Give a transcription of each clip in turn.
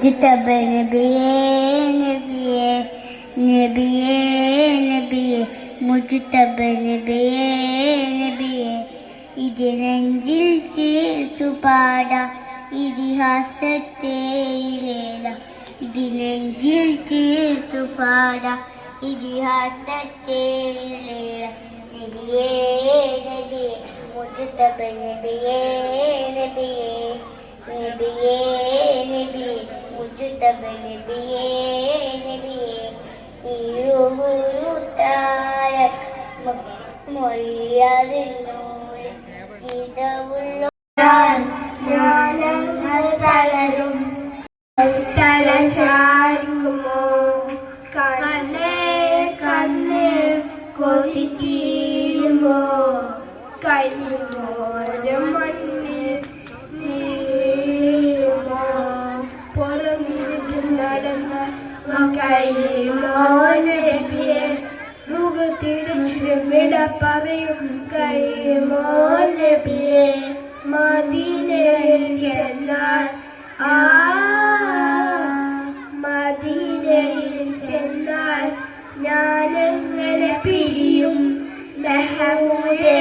Mojtaba നബിയേ നബിയേ നബിയേ നബിയേ മുജിതബ നബിയേ നബിയേ ഇതിനെഞ്ചിൽ ചേർത്തു പാട ഇതിഹാസത്തേയിലേല ഇതിനെഞ്ചിൽ ചേർത്തു പാട ഇതിഹാസത്തേയിലേല നബിയേ നബിയേ മുജിതബ നബിയേ നബിയേ നബിയേ മുജിതബ നബിയേ നബിയേ ഇരുവുരുത്തായ മൊഴിയതിനോട് ഇതവുള്ള ജ്ഞാനങ്ങൾ തളരും തല ചാരിക്കുമോ കണ്ണേ കണ്ണേ കൊതി തീരുമോ കൈമോനബിയെ മുഖത്തിരിച്ചു വിട പറയും കൈമോനബിയെ മദീനയിൽ ചെന്നാൽ ആ മദീനയിൽ ചെന്നാൽ ഞാനെങ്ങനെ പിരിയും? മെഹമൂരെ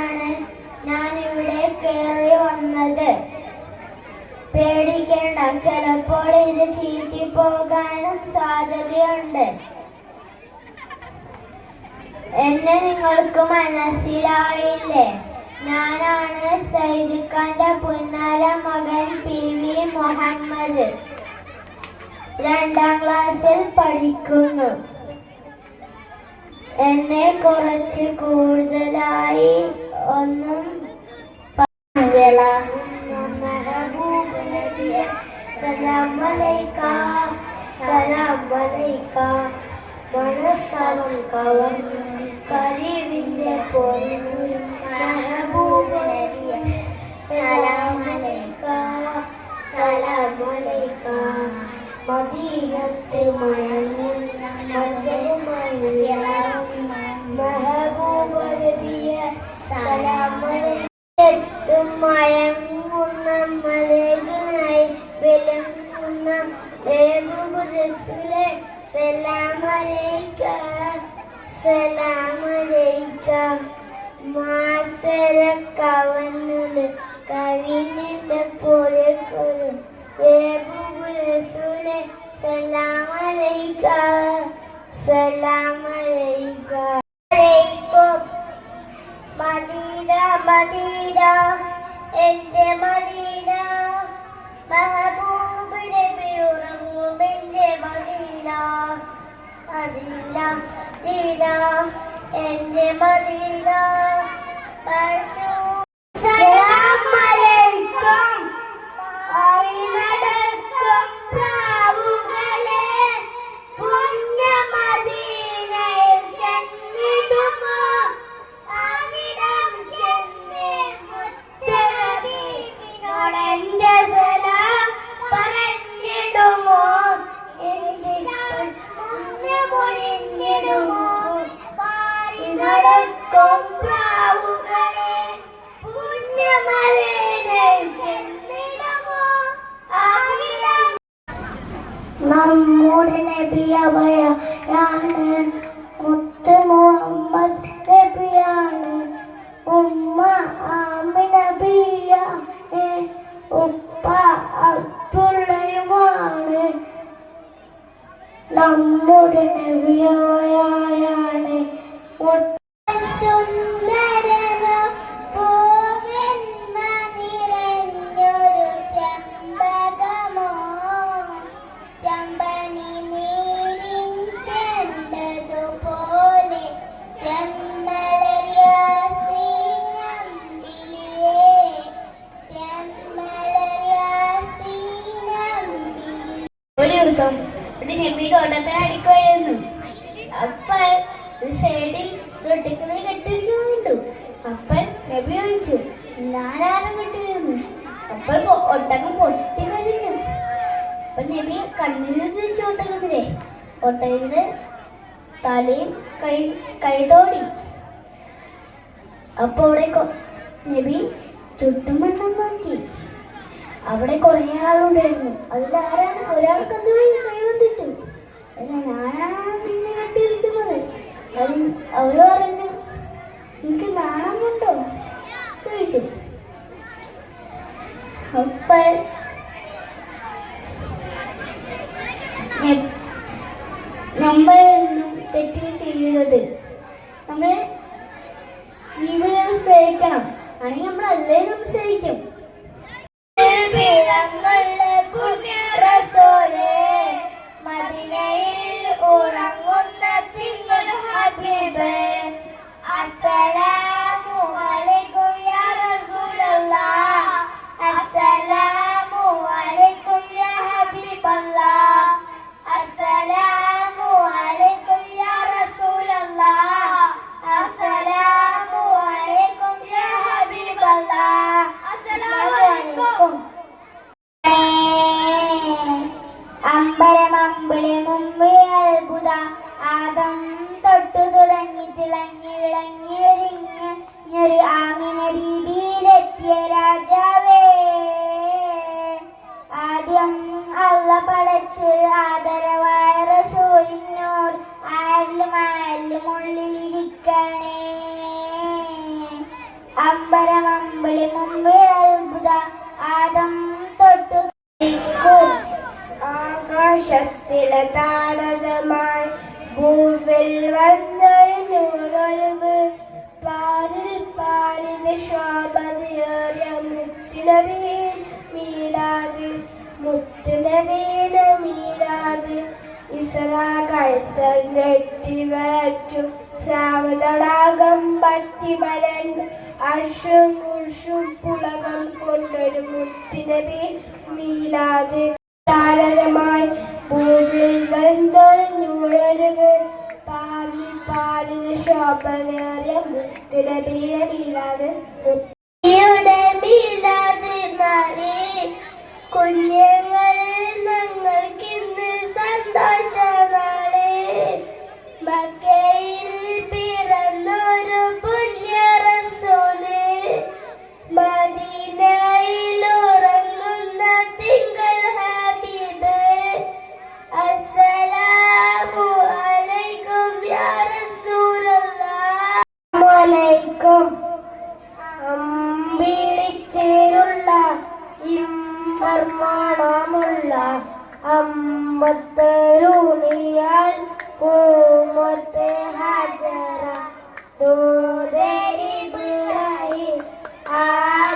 നടത്താനാണ് ഞാൻ ഇവിടെ കയറി വന്നത്. പേടിക്കേണ്ട ചിലപ്പോൾ ഇത് ചീറ്റിപ്പോകാനും സാധ്യതയുണ്ട്. എന്നെ നിങ്ങൾക്ക് മനസ്സിലായില്ലേ? ഞാനാണ് സൈദിഖാന്റെ പുന്നാര മകൻ പി വി മുഹമ്മദ്. രണ്ടാം ക്ലാസ്സിൽ പഠിക്കുന്നു. എന്നെ കുറച്ച് കൂടുതലായി ഒന്നും പറഞ്ഞില്ല. മെഹബൂബ് നബിയെ സലാം അലൈക്ക സലാം അലൈക്ക മനസ്സവൻ കവർന്നു കരീവിന്റെ പൊന്നു മെഹബൂബ് നബിയെ സലാം അലൈക്ക സലാം അലൈക്ക മദീനത്ത് മയങ്ങുന്ന മദീന മദീന. എന്റെ മദീന. മഹബൂബിനെ നബി ഉറങ്ങും എന്റെ മദീന മദീന. ദീന എന്റെ മദീന. പശു നമ്മുടെ നബിയവയാണ് മുത്ത് മുഹമ്മദ് നബിയാണ്. ഉമ്മ ആമിന ബിയാണ് ഉപ്പ അബ്ദുള്ളയുമാണ്. നമ്മുടെ നബിയവയാണ് ഒരു ദിവസം ഒരു നബി തോട്ടത്തിന് അടിക്കുവായിരുന്നു അപ്പോൾ ഒരു സൈഡിൽ റൊട്ടിക്കുന്ന കെട്ടിരിക്കുന്നുണ്ട് അപ്പോൾ നബി ചോദിച്ചു ഞാനാരും കെട്ടിരുന്നു അപ്പോൾ ഒട്ടകം പൊട്ടി കഴിഞ്ഞു അപ്പൊ നബി കണ്ണിൽ വെച്ച് ഒട്ടകത്തിലെ ഒട്ടകത്തിന്റെ തലയും കൈ കൈതോടി. അപ്പോൾ അവിടെ നബി ചുറ്റും മണ്ണം നോക്കി. അവിടെ കുറേ ആളുണ്ടായിരുന്നു. അതിലാരാണ്? ഒരാൾ കണ്ടുപോയി കൈവന്തിച്ചു അല്ല ഞാനാണ് നിന്നെ അവർ പറഞ്ഞു എനിക്ക് കൊണ്ടോ ചോദിച്ചു. അപ്പോൾ നെ- നമ്മൾ തെറ്റ് ചെയ്യരുത്. നമ്മൾ ജീവിതം സ്നേഹിക്കണം ആണെങ്കിൽ നമ്മൾ എല്ലാവരും സ്നേഹിക്കും മദിനയിൽ ഉറങ്ങുന്ന തിങ്കൾ ഹബീബ്. അസ്സലാമു മുത്തിനവീന മീലാത് ഇസ്രാ കൈസർ നെട്ടി വരച്ചു ശ്രാവതടാകം പറ്റി വരണ്ട് അർഷും ഉർഷും പുളകം കൊണ്ടൊരു മുത്തിനബി മീലാത് താരമായി ഭൂമിയിൽ വെന്തൊഴിഞ്ഞുഴലുക പാലി പാലിന് ശോഭനേറിയ മുത്തിനബിയെ മീലാത് മുത്തിയുടെ അമ്പിളിച്ചേരുള്ള ഇമ്പർമാണമുള്ള അമ്പത്തരുണിയാൽ പൂമൊത്ത് ഹാജറ ദൂതരി ബിളായി ആദര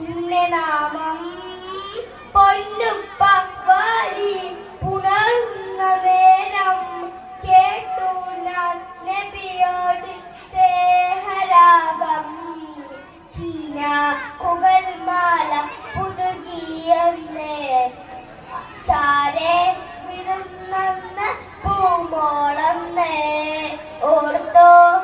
നിന്റെ നാമം. പൊന്നു പക്വാലി പുണർന്ന നേരം കേട്ടു ഞാൻ നബിയോട് സ്നേഹരാഗം. ചീന കുകൽമാല പുതുകിയെന്ന്. ചാരെ വിരുന്ന പൂമോളന്ന് ഓർത്തോ